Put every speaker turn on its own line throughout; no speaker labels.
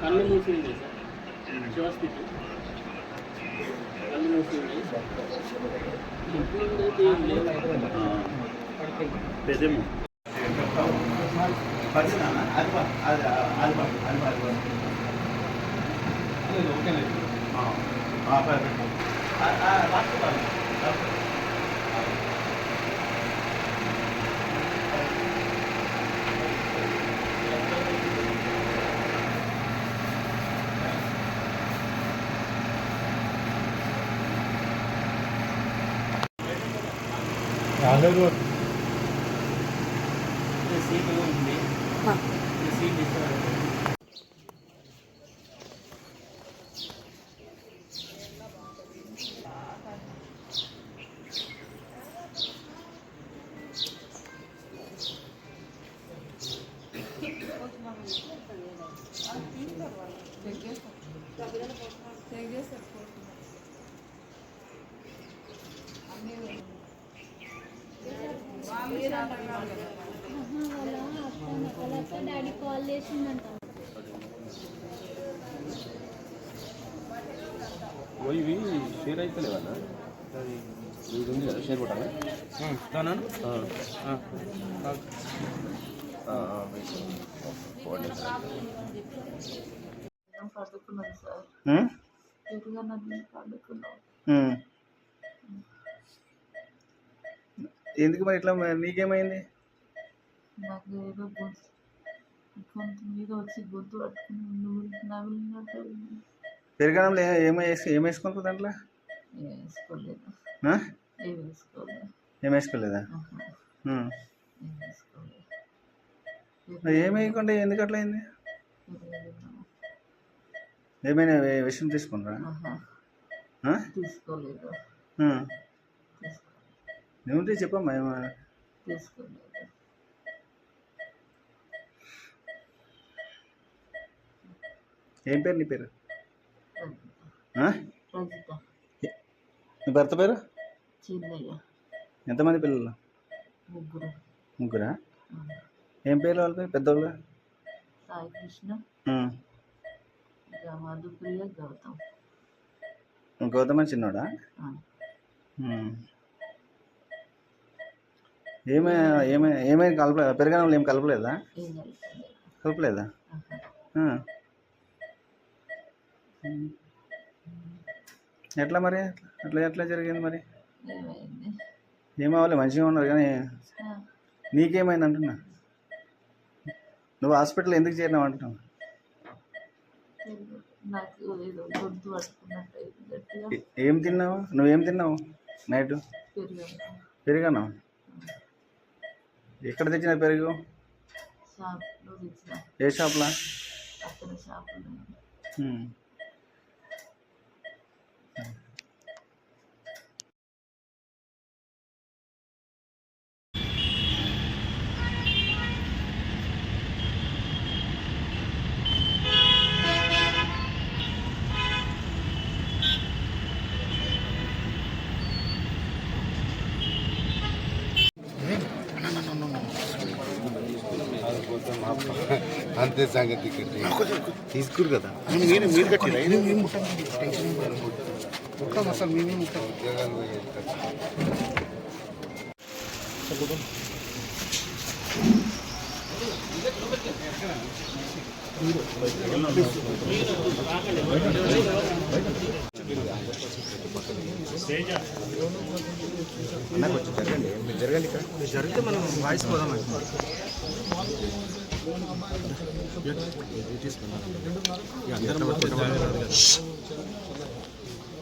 కళ్ళు మూసి ఉంది సార్ శివస్థితి కళ్ళు మూసి ఉంది ఇప్పుడు అయితే ఏం లేదు
పెదేమో
ఇది సీట్ ఉంది ఈ సీట్ ఇస్తారు
వాళ్ళ అత్త వాళ్ళ అత్త డాడీ కాల్ చేసిందంట
ఇవి షేర్ అయితే లేవన్నా? ఇది ఉంది కదా షేర్ కొట్టాలా?
పడుకున్నాను సార్? పడుకున్నాను
ఎందుకు మరి ఇట్లా నీకేమైంది?
నాకు ఏదో గొంతు గొంతు మీద వచ్చి గొంతు పట్టుకుని నువ్వు నవ్వినట్టు అయింది.
పెరగడంలో ఏమో ఏం వేసుకుంటుంది దాంట్లో?
ఏం వేసుకోలేదు.
ఆ?
ఏం వేసుకోలేదు.
ఏం వేసుకోలేదా?
ఆహా,
ఉం.
ఏం వేసుకోలేదు.
మరి ఏం వేయకుండా ఎందుకు అట్లా అయింది. ఏమైనా విషయం తీసుకున్నారా?
తీసుకోలేదు.
ఏముంటే చెప్పమ్మా ఏమో ఏం పేరు నీ పేరు? నీ భర్త పేరు? ఎంతమంది పిల్లలు?
ముగ్గురు.
ఏం పేర్లు వాళ్ళ పేరు? పెద్దోళ్ళు?
సాయి కృష్ణ.
ఉం.
ఇంకా మధుప్రియ గౌతమ్.
గౌతమ చిన్నోడా?
ఆ,
ఉం. ఏమై ఏమై ఏమైనా కలపలేదా? పెరగడంలో ఏం కలపలేదా? కలపలేదా. ఎట్లా మరి? అట్లా ఎట్లా జరిగింది మరి? ఏమవ్వాలి మంచిగా ఉన్నారు కానీ నీకేమైంది అంటున్నా? నువ్వు హాస్పిటల్ ఎందుకు చేరినావు అంటున్నావు? ఏ- తిన్నావు? నువ్వేం తిన్నావు నైట్?
పెరిగాను
పెరిగాను ఎక్కడ తెచ్చిన పెరుగు? ఏ షాప్లా?
అక్కడ
అంతే సంగతి తీసుకురు కదా.
మీరు మీరు కట్టిరా
ముట్టం అసలు మేమే ముట్టం ఉద్యోగాలు.
అన్న కొంచెం జరగండి. మీరు జరగండి ఇక్కడ? జరిగితే మనం వాయిస్ పోదాం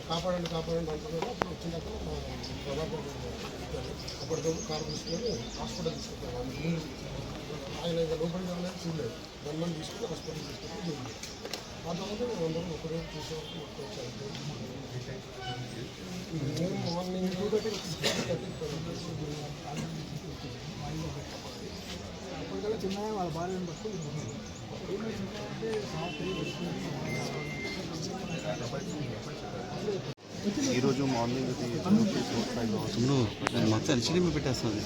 కాపాడండి కాపాడండి అంటున్నారు అప్పుడు వచ్చినప్పుడు అప్పటితో కారు తీసుకొని హాస్పిటల్ తీసుకుంటారు ఆయన ఇక లోపలికి రాలేదు చూడలేదు దండం తీసుకుని హాస్పిటల్ తీసుకుంటే ఆ తర్వాత మేము అందరం ఒకరోజు చూసేవాళ్ళు మార్నింగ్ టూ థర్టీ చిన్న వాళ్ళ భార్యను పట్టుకుని
ఈరోజు మార్నింగ్
మొత్తం ఎల్సీడీ మీద పెట్టేస్తుంది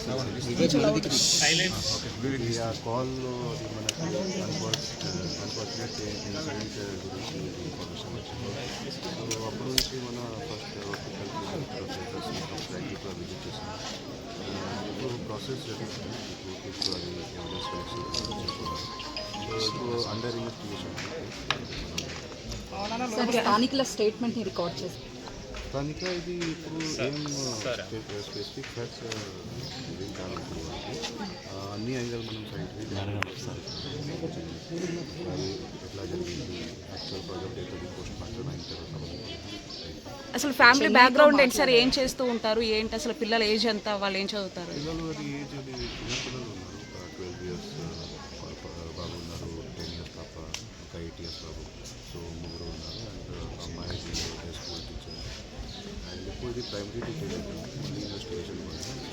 కాల్ మనకి ఇన్సిడెంట్ అప్పుడు నుంచి మన ఫస్ట్ హాస్పిటల్ విజిట్ చేసాం
ఆ కాల్లో మనకి అన్ఫార్చునేట్ ఇన్సిడెంట్ ఇప్పుడు అండర్ ఇన్వెస్టిగేషన్
సార్ స్థానికుల స్టేట్మెంట్ని రికార్డ్ చేసి
స్థానిక ఇది ఇప్పుడు ఏం స్పెసిఫిక్ ఫ్యాక్ట్స్ ఏం కాదు ఇప్పుడు మనకి. ఆ, అన్ని యాంగిల్ మనం సైంటిఫిక్ అది ఎట్లా జరిగింది యాక్చువల్ ప్రాజెక్ట్ అవుతుంది పోస్ట్ మార్టం అయిన తర్వాత
అసలు ఫ్యామిలీ బ్యాక్గ్రౌండ్ ఏంటి సార్? ఏం చేస్తూ ఉంటారు? ఏంటి అసలు పిల్లల ఏజ్ ఎంత? వాళ్ళు ఏం చదువుతారు?
పిల్లలు అది ఏజ్ అది చిన్న పిల్లలు ఉన్నారు. ట్వెల్వ్ ఇయర్స్ బాబు ఉన్నారు టెన్ ఇయర్స్ పాప ఒక ఎయిట్ ఇయర్స్ బాబు. సో ముగ్గురు ఉన్నారు. అండ్ అమ్మాయి స్కూల్ టీచర్ అండ్ ఇప్పుడు ఇది ప్రైమరీ టీచర్ మళ్ళీ ఇన్వెస్టిగేషన్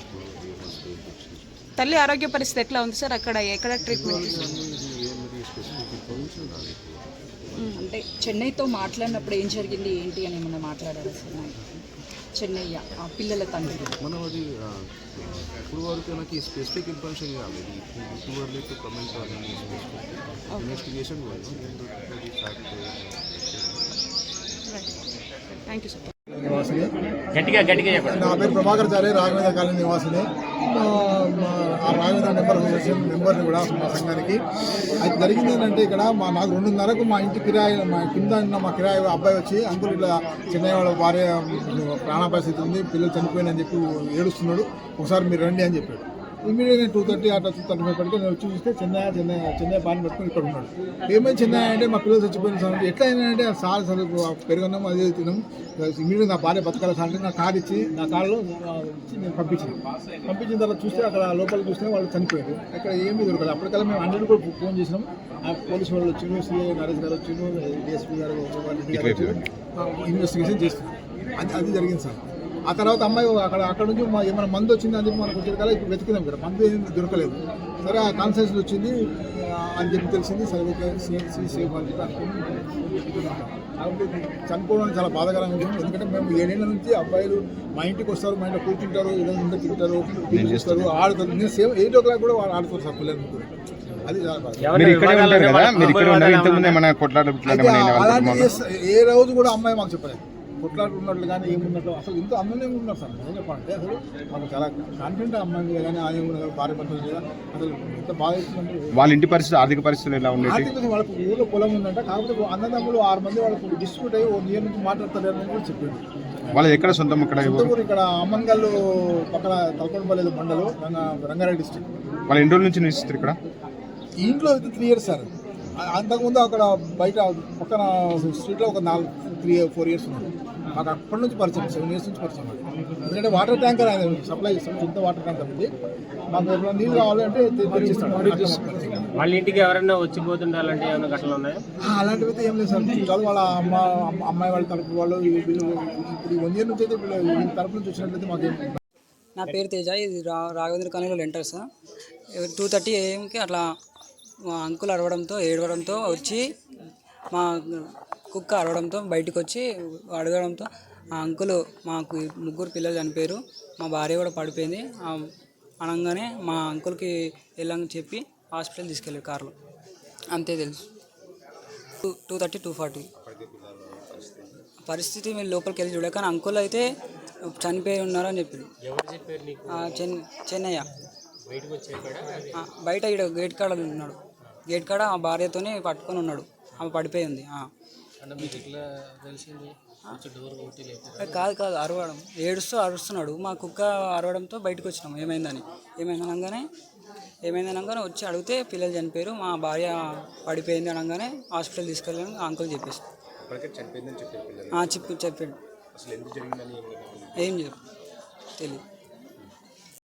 ఇప్పుడు ఏ మంత్స్
తల్లి ఆరోగ్య పరిస్థితి ఎట్లా ఉంది సార్ అక్కడ? ఎక్కడ ట్రీట్మెంట్
స్పెసిఫిక్ ఇన్ఫర్మేషన్
అంటే చెన్నైతో మాట్లాడినప్పుడు ఏం జరిగింది ఏంటి అని ఏమన్నా మాట్లాడారా చెన్నయ్య ఆ పిల్లల తండ్రి.
మనం అది ఇప్పుడు వరకు నాకు ఈ స్పెసిఫిక్ ఇన్ఫర్మేషన్ కాలేదు. Too early to comment investigation
thank you sir
నివాసిని.
గట్టిగా గట్టిగా చెప్పండి.
నా పేరు ప్రభాకర్ చారి రాఘవేంద్ర కాలనీ నివాసిని. ఆ రాఘవేంద్ర నెంబర్ అసోసియేషన్ మెంబర్ని కూడా మా సంఘానికి. అది జరిగింది ఏంటంటే ఇక్కడ మా నాకు రెండున్నరకు మా ఇంటి కిరాయి మా కింద ఉన్న మా కిరాయి అబ్బాయి వచ్చి అంకుల్ ఇట్లా చెన్నై వాళ్ళ భార్య ప్రాణ పరిస్థితి ఉంది పిల్లలు చనిపోయినని చెప్పి ఏడుస్తున్నాడు. ఒకసారి మీరు రండి అని చెప్పాడు. ఇమీడియట్గా టూ థర్టీ అట్లా టూ థర్టీ ఫైవ్ పడితే నేను వచ్చి చూస్తే చెన్నై చెన్నై చెన్నై పాని పెట్టుకుని ఇక్కడ ఉన్నాడు. ఏమైంది చెన్నై అంటే మా పిల్లలు చచ్చిపోయిన సార్ అంటే ఎట్లా అయినా సార్ సార్ పెరుగున్నాం అది తిన్నాం ఇమీడియట్ నా భార్య బతకాలి సార్ అంటే నా కార్ ఇచ్చి నా కార్లో ఆ, ఇచ్చి నేను పంపించాను. పంపించిన తర్వాత చూస్తే అక్కడ లోపల చూస్తే వాళ్ళు చనిపోయారు. అక్కడ ఏమీ దొరకలేదు. అప్పటికల్లా మేము హండ్రెడ్ కూడా ఫోన్ చేసినాం. ఆ పోలీసు వాళ్ళు వచ్చిండు సిఐ నరేష్ గారు వచ్చిండు డిఎస్పీ గారు. ఆ, ఇన్వెస్టిగేషన్ చేస్తున్నాం అది అది జరిగింది సార్. ఆ తర్వాత అమ్మాయి అక్కడ అక్కడ నుంచి మా ఏమైనా మందు వచ్చింది అని చెప్పి మనకు వచ్చే కదా ఇప్పుడు వెతికినాం ఇక్కడ మందు ఏం దొరకలేదు. సరే ఆ కాన్సెన్స్ వచ్చింది. అని చెప్పి తెలిసింది. సరే ఓకే సిఎన్సీ సేఫ్ అని చెప్పి అనుకుని చనిపోవడం చాలా బాధాకరంగా ఉంటుంది. ఎందుకంటే మేము ఏడేళ్ళ నుంచి అబ్బాయిలు మా ఇంటికి వస్తారు మా ఇంట్లో కూర్చుంటారు ఇలా ఉంటే తింటారు చూస్తారు ఆడుతారు. నేను సేమ్ ఎయిట్ ఓ క్లాక్ కూడా వాళ్ళు ఆడుతారు సార్ పిల్లలు ఏ రోజు కూడా అమ్మాయి మాకు చెప్పలేదు. కొట్లాట ఉన్నట్లు కానీ ఏమున్నట్టు అసలు ఇంత అన్నం ఉన్నారు సార్. ఏం చెప్పాలంటే అసలు మాకు చాలా కాన్ఫిడెంట్ అమ్మాయి కానీ ఆయన కూడా భార్య భర్తల మీద. అసలు ఎంత బాగా ఇస్తుందంటే
వాళ్ళ ఇంటి పరిస్థితి ఆర్థిక పరిస్థితులు ఎలా ఉండేవి
ఆర్థికంగా వాళ్ళకు ఊళ్ళో పొలం ఉందంట. కాకపోతే అన్నదమ్ములు ఆరు మంది వాళ్ళకు డిస్ట్రిబ్యూట్ అయ్యి ఓ నియర్ నుంచి మాట్లాడతారు అని కూడా చెప్పాడు
వాళ్ళది ఎక్కడ సొంతం ఇక్కడ
ఇక్కడ అమ్మన్గల్లు పక్కన తలకొండపల్లి మండలం రంగా రంగారెడ్డి డిస్ట్రిక్ట్.
వాళ్ళు ఎన్ని రోజుల నుంచి నివసిస్తారు ఇక్కడ?
ఇంట్లో అయితే త్రీ ఇయర్స్ సార్. అంతకుముందు అక్కడ బయట పక్కన స్ట్రీట్లో ఒక నాలుగు త్రీ ఫోర్ ఇయర్స్ ఉన్నారు మాకు అప్పటి నుంచి పరిచయం సెవెన్ ఇయర్స్ నుంచి పరిచయం. ఎందుకంటే వాటర్ ట్యాంకర్ ఆయన సప్లై చేస్తాం సొంత వాటర్ ట్యాంకర్ ఉంది మాకు ఎప్పుడైనా నీళ్ళు కావాలంటే.
వాళ్ళ ఇంటికి ఎవరైనా వచ్చిపోతుండాలంటే ఏమైనా ఘటనలు ఉన్నాయా?
అలాంటివి అయితే ఏం లేదు సార్. కాదు వాళ్ళ అమ్మ అమ్మ- అమ్మాయి వాళ్ళ తరపు వాళ్ళు వీళ్ళు ఇప్పుడు వన్ ఇయర్ నుంచి అయితే వీళ్ళు వీళ్ళ తరపు నుంచి వచ్చినట్లయితే మాకేం
నా పేరు తేజ ఇది రా రాఘవేంద్ర కాలనీలో లెంటర్స్ టూ థర్టీ ఏఎంకి అట్లా మా అంకుల్ అరవడంతో ఏడవడంతో వచ్చి మా కుక్క అరవడంతో బయటకు వచ్చి అడగడంతో ఆ అంకుల్ మాకు ముగ్గురు పిల్లలు చనిపోయారు. మా భార్య కూడా పడిపోయింది. అనగానే మా అంకుల్కి వెళ్ళని చెప్పి హాస్పిటల్ తీసుకెళ్ళారు కార్లో. అంతే తెలుసు. Two two thirty two forty. పరిస్థితి మీరు లోపలికి వెళ్ళి చూడక కానీ అంకుల్ అయితే చనిపోయి ఉన్నారని చెప్పాడు చెన్ చెన్నయ్య. బయట ఈడ గేట్ కాడ ఉన్నాడు. గేట్ కాడ ఆ భార్యతోనే పట్టుకొని ఉన్నాడు. ఆమె పడిపోయి ఉంది ఆ.
అంటే మీకు ఇట్లా తెలిసింది? కొంచెం డోర్ కొట్టి లేకపోతే
ఏ, కాదు కాదు అరవడం. ఏడుస్తూ అరుస్తున్నాడు. మా కుక్క అరవడంతో బయటకు వచ్చినాం ఏమైందని? ఏమైంది అనగానే ఏమైంది అనగానే వచ్చి అడిగితే పిల్లలు చనిపోయారు. మా భార్య పడిపోయింది అనగానే హాస్పిటల్ తీసుకెళ్ళాను అంకుల్ చెప్పేసి.
చనిపోయిందని చెప్పారు పిల్లలు.
ఆ, చెప్పి చెప్పాడు. ఏం చెప్పు తెలియదు